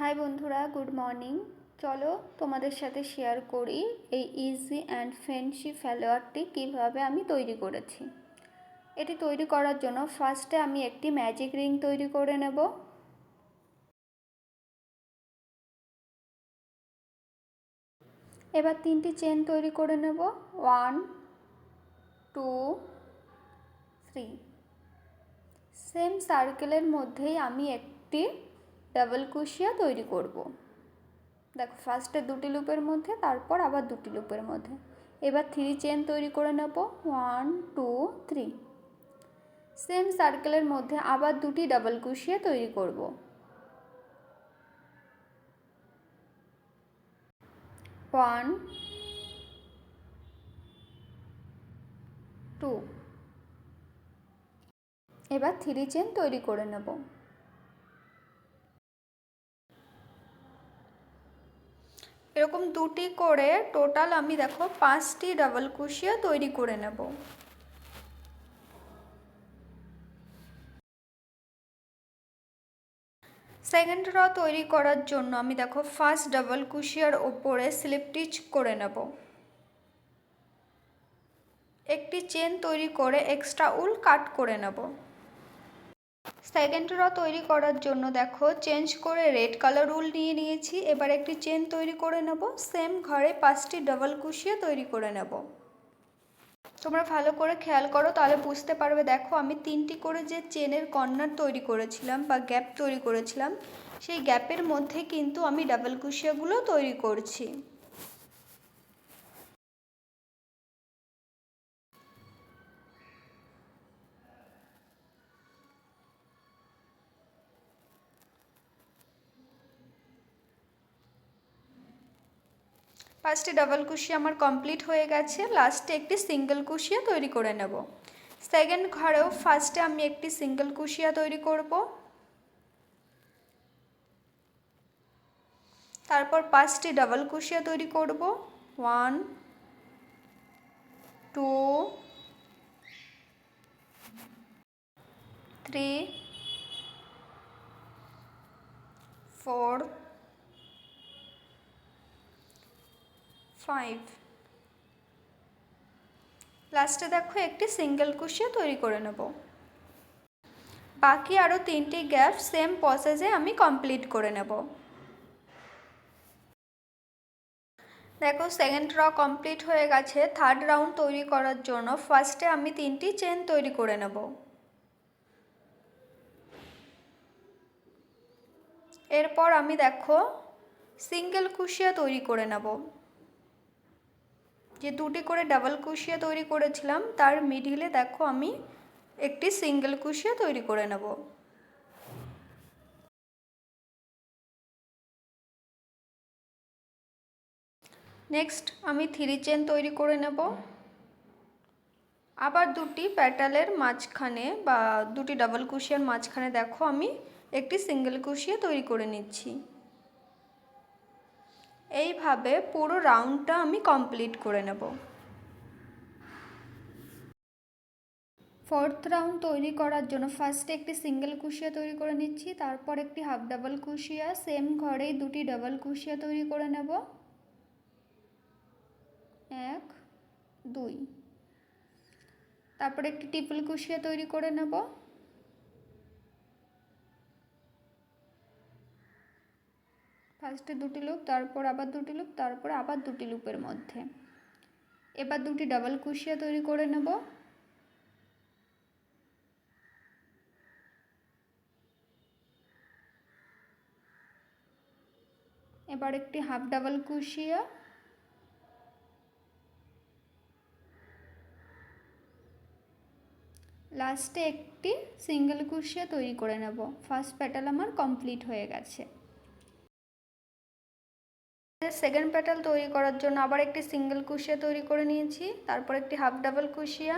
High বন্ধুরা, good morning. চলো তোমাদের সাথে শেয়ার করি এই ইজি অ্যান্ড ফ্যান্সি ফ্যালোয়ারটি কীভাবে আমি তৈরি করেছি। এটি তৈরি করার জন্য ফার্স্টে আমি একটি ম্যাজিক রিং তৈরি করে নেব। এবার তিনটি চেন তৈরি করে নেব। ওয়ান টু থ্রি সেম সার্কেলের মধ্যেই আমি একটি ডাবল কুশিয়া তৈরি করব। দেখো ফার্স্টে দুটি লুপের মধ্যে, তারপর আবার দুটি লুপের মধ্যে। এবার থ্রি চেন তৈরি করে নেব। ওয়ান টু থ্রি সেম সার্কেলের মধ্যে আবার দুটি ডাবল কুশিয়া তৈরি করব। ওয়ান টু এবার থ্রি চেন তৈরি করে নেব। এরকম দুটি করে টোটাল আমি দেখো পাঁচটি ডাবল কুশিয়া তৈরি করে নেব। সেকেন্ড র তৈরি করার জন্য আমি দেখো ফার্স্ট ডাবল কুশিয়ার ওপরে স্লিপ টিচ করে নেব। একটি চেন তৈরি করে এক্সট্রা উল কাট করে নেব। সেকেন্ড র তৈরি করার জন্য দেখো চেঞ্জ করে রেড কালার উল নিয়ে নিয়েছি। এবার একটি চেন তৈরি করে নেব। সেম ঘরে পাঁচটি ডাবল কুশিয়া তৈরি করে নেব। তোমরা ভালো করে খেয়াল করো, তাহলে বুঝতে পারবে। দেখো, আমি তিনটি করে যে চেনের কর্নার তৈরি করেছিলাম বা গ্যাপ তৈরি করেছিলাম, সেই গ্যাপের মধ্যে কিন্তু আমি ডাবল কুশিয়াগুলো তৈরি করছি। পাঁচটি ডাবল কুশি আমার কমপ্লিট হয়ে গেছে, লাস্টে একটি সিঙ্গেল কুশিয়া তৈরি করে নেব। সেকেন্ড ঘরেও ফার্স্টে আমি একটি সিঙ্গেল কুশিয়া তৈরি করব। তারপর পাঁচটি ডাবল কুশিয়া তৈরি করব। One, two, three, four five লাস্টে দেখো একটি সিঙ্গেল কুশিয়া তৈরি করে নেব। বাকি আরও তিনটি গ্যাপ সেম প্রসেসে আমি কমপ্লিট করে নেব। দেখো সেকেন্ড র কমপ্লিট হয়ে গেছে থার্ড রাউন্ড তৈরি করার জন্য ফার্স্টে আমি তিনটি চেন তৈরি করে নেব। এরপর আমি দেখো সিঙ্গেল কুশিয়া তৈরি করে নেব। যে দুটি করে ডাবল কুশিয়া তৈরি করেছিলাম, তার মিডিলে দেখো আমি একটি সিঙ্গেল কুশিয়া তৈরি করে নেব। নেক্সট আমি থ্রি চেন তৈরি করে নেব। আবার দুটি প্যাটালের মাঝখানে বা দুটি ডাবল কুশিয়ার মাঝখানে দেখো আমি একটি সিঙ্গেল কুশিয়া তৈরি করে নিচ্ছি। এইভাবে পুরো রাউন্ডটা আমি কমপ্লিট করে নেব। ফোর্থ রাউন্ড তৈরি করার জন্য ফার্স্টে একটি সিঙ্গেল কুশিয়া তৈরি করে নিচ্ছি, তারপর একটি হাফ ডাবল কুশিয়া সেম ঘরেই দুটি ডাবল কুশিয়া তৈরি করে নেব। এক, দুই। তারপর একটি টিপল কুশিয়া তৈরি করে নেব। ফার্স্টে দুটি লুপ, তারপর আবার দুটি লুপ, তারপর আবার দুটি লুপের মধ্যে। এবার দুটি ডাবল কুশিয়া তৈরি করে নেব। এবার একটি হাফ ডাবল কুশিয়া। লাস্টে একটি সিঙ্গেল কুশিয়া তৈরি করে নেব। ফার্স্ট প্যাটাল আমার কমপ্লিট হয়ে গেছে। সেকেন্ড প্যাটাল তৈরি করার জন্য আবার একটি সিঙ্গেল কুশিয়া তৈরি করে নিয়েছি, তারপর একটি হাফ ডাবল কুশিয়া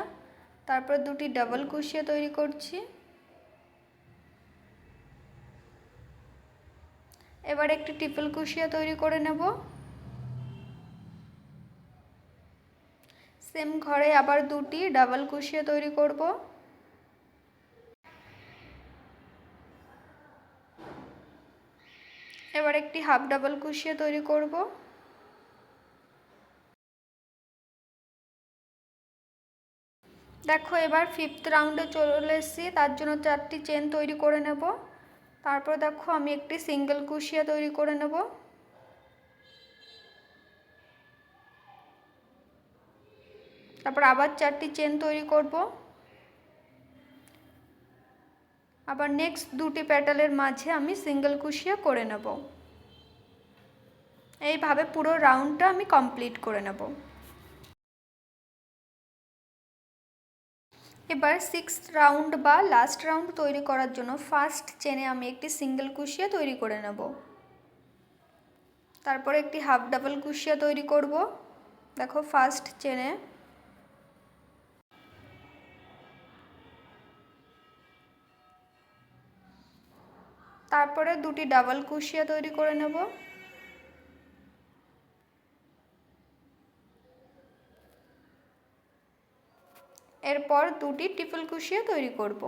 তারপর দুটি ডাবল কুশিয়া তৈরি করছি। এবার একটি ট্রিপল কুশিয়া তৈরি করে নেব। সেম ঘরে আবার দুটি ডাবল কুশিয়া তৈরি করব। এবার একটি হাফ ডাবল কুশিয়া তৈরি করব। দেখো এবার ফিফথ রাউন্ডে চলে এসেছি, তার জন্য চারটি চেন তৈরি করে নেব। তারপর দেখো আমি একটি সিঙ্গেল কুশিয়া তৈরি করে নেব। তারপর আবার চারটি চেন তৈরি করব। আবার নেক্সট দুটি প্যাটালের মাঝে আমি সিঙ্গেল কুশিয়া করে নেব। এইভাবে পুরো রাউন্ডটা আমি কমপ্লিট করে নেব। এবার সিক্স রাউন্ড বা লাস্ট রাউন্ড তৈরি করার জন্য ফার্স্ট চেনে আমি একটি সিঙ্গেল কুশিয়া তৈরি করে নেব। তারপরে একটি হাফ ডাবল কুশিয়া তৈরি করব। দেখো ফার্স্ট চেনে তারপরে দুটি ডাবল কুশিয়া তৈরি করে নেব। এরপর দুটি ট্রিপল কুশিয়া তৈরি করব।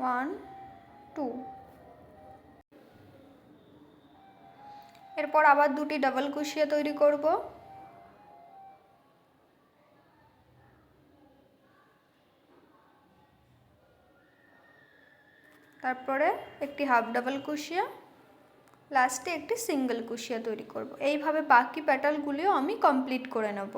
One, two. এরপর আবার দুটি ডাবল কুশিয়া তৈরি করব। তারপরে একটি হাফ ডাবল কুশিয়া লাস্টে একটি সিঙ্গেল কুশিয়া তৈরি করব। এইভাবে বাকি প্যাটালগুলিও আমি কমপ্লিট করে নেব।